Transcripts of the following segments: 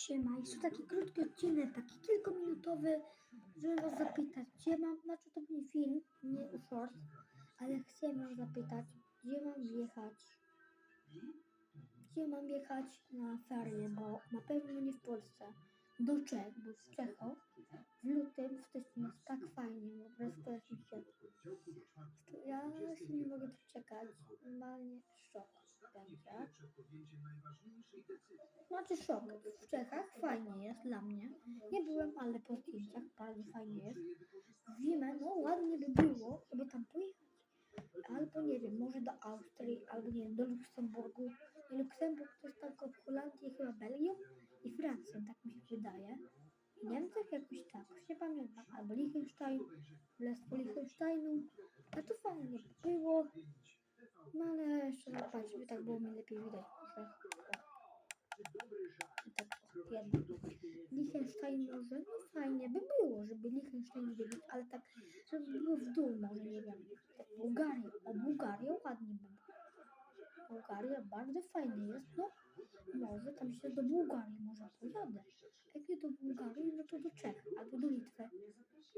Siema, jest to taki krótki odcinek, taki kilkuminutowy, żeby was zapytać, gdzie mam, znaczy to nie film, nie short, ale chcę was zapytać, gdzie mam jechać, gdzie mam jechać na ferie, bo na pewno nie w Polsce, do Czech, bo w Czechach w lutym, w styczniu jest tak fajnie, po prostu się, ja się nie mogę doczekać, normalnie szok będzie. Znaczy szok. W Czechach fajnie jest dla mnie. Nie byłem, ale po zdjęciach bardzo fajnie jest. W zimę, no ładnie by było, żeby tam pojechać. Albo nie wiem, może do Austrii, albo nie wiem, do Luksemburgu. I Luksemburg to jest tylko w Holandii, chyba Belgią i Francją, tak mi się wydaje. I Niemczech jakoś tak, już nie pamiętam. Albo Liechtenstein, Królestwo Liechtensteinu. A to fajnie by było. No ale jeszcze zobaczyć, żeby tak było mi lepiej widać. Jedno. Liechtenstein może, no fajnie by było, żeby Liechtenstein wiedzieć, ale tak, żeby było w dół może, nie wiem, Bułgaria, o Bułgaria ładnie by było. Bułgaria bardzo fajnie jest, no może tam się do Bułgarii może pojadę. Jak nie do Bułgarii, no to do Czech albo do Litwy.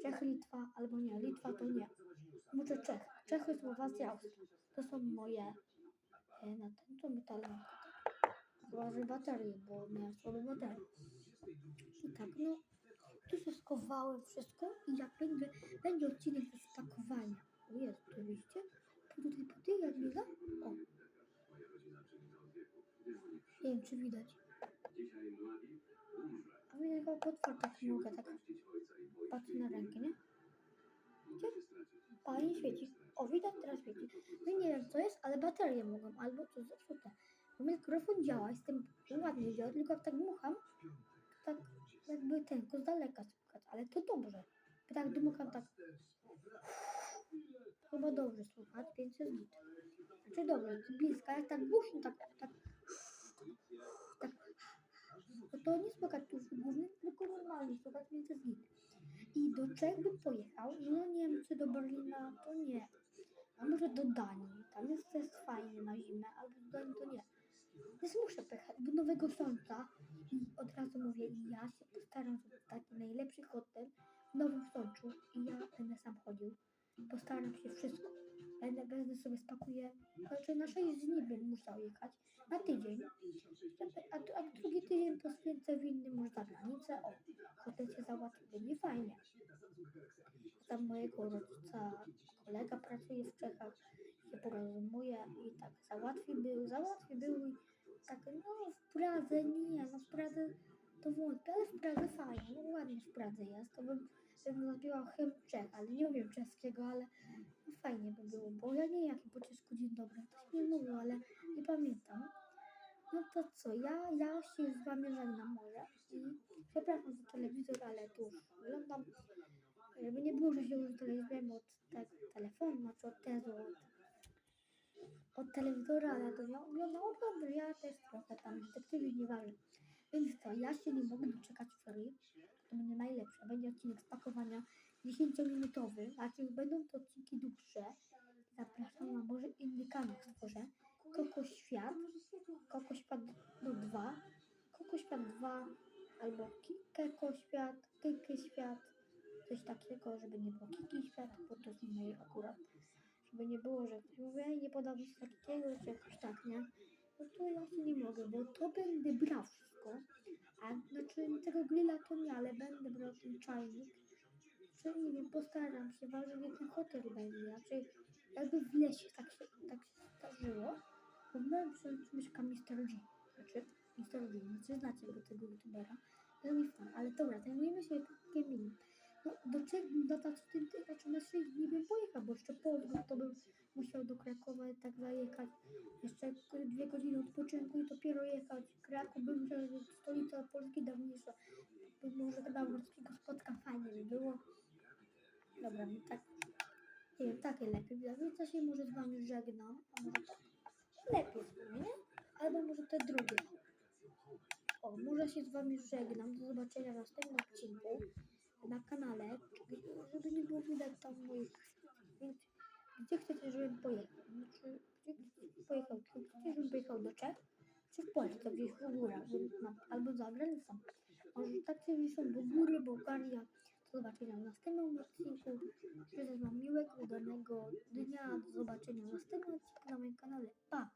Czech, Litwa, albo nie, Litwa to nie. Może Czech, Czechy, Słowacja, Austria. To są moje e, na ten, to mi talent. Chyba, baterie, bo miałem słabe baterie. I tak, no, tu się skowałem wszystko i jak będzie, będzie odcinek do spakowania. O jest, to widzicie? Tutaj, po tej, jak biega? O. Nie wiem, czy widać. A mnie chyba potwór tak mogę, tak patrzę na rękę, nie? Widzicie? Pani świeci. O, widać teraz świeci. No nie wiem co jest, ale baterie mogą, albo to zepsute. Bo mikrofon działa, jestem ładnie działa, tylko jak tak dmucham, tak jakby tylko z daleka słychać, ale to dobrze. Jak tak dmucham, tak chyba dobrze słychać, więc jest git. Znaczy dobrze, z bliska, jak tak głośno, tak, tak, tak, to, to nie słychać tu w głównym, tylko normalnie słychać, więc jest git. I do Czech bym pojechał, no nie wiem, czy do Berlina, to nie. A może do Danii, tam jest też fajnie na zimę, albo do Danii to nie. Więc muszę pojechać do Nowego Sącza i od razu mówię, ja się postaram, taki najlepszy hotel w Nowym Sączu i ja będę sam chodził. Postaram się wszystko. Będę, będę sobie spakuję, znaczy na 6 dni bym musiał jechać, na tydzień. A, a drugi tydzień poświęcę w innym, może za granicę. O, hotel się załatwi, będzie fajnie. Tam mojego rodzica, kolega pracuje w Czechach, się porozumuje i tak załatwi był, załatwi był i tak, no w Pradze nie, no w Pradze to wątpię, ale w Pradze fajnie, no ładnie w Pradze jest, to bym, bym nazbiła chem Czech, ale nie umiem czeskiego, ale no fajnie by było, bo ja nie jaki po czesku dzień dobry, ktoś mi mówił, ale nie pamiętam. No to co, ja, ja się z wami żegnam może i przepraszam za telewizor, ale tu oglądam, żeby nie było, że się telewizorem od tego telefonu, znaczy od tego, od, od telewizora, ale to ja oglądam, oglądam, ja też trochę tam detektywi nieważne. Więc to, ja się nie mogę doczekać ferii, to będzie najlepsze, będzie odcinek spakowania 10-minutowy, znaczy będą to odcinki dłuższe, zapraszam na może inny kanał stworzę, Koko Świat, Koko Świat no 2, Koko Świat 2, albo Kiko Świat, Kiki Świat, coś takiego, żeby nie było Kiki Świat, bo to moje akurat, żeby nie było, że ktoś mówi, "Ej, nie podał mi takiego, czy jakoś tak, nie? No to ja się nie mogę, bo to będę brał wszystko, a znaczy tego grilla to nie, ale będę brał ten czajnik, czy nie wiem, postaram się, ważne ten hotel będzie, znaczy jakby w lesie tak się, tak się zdarzyło, bo w moim mieszka Mr. G, znaczy Mr. G, znaczy znacie go tego youtubera, to mi fan, ale dobra, zajmujemy się gamingiem. No, do co tym, ty- znaczy na 6 dni bym pojechał, bo jeszcze Polskę to bym musiał do Krakowa tak zajechać. Jeszcze dwie godziny odpoczynku i dopiero jechać. Kraków bym musiał, stolica Polski dawniejsza. Może Gdańskiego spotkam, fajnie by było. Dobra, no tak, nie wiem, takie lepiej. Ja się może z wami żegnam, a może tak lepiej w sumie, nie? Albo może te drugie. O, może się z wami żegnam. Do zobaczenia w następnym odcinku na kanale, żeby nie było widać tam moich. Więc gdzie chcecie, żebym pojechał? Znaczy, gdzie pojechał? Gdzie chcecie, żebym pojechał do Czech? Czy w Polsce, gdzieś w górach, albo za granicą. Może tak się są do góry, Bułgaria. Do zobaczenia w następnym odcinku. Życzę Wam miłego, udanego dnia. Do zobaczenia w następnym odcinku na moim kanale. Pa!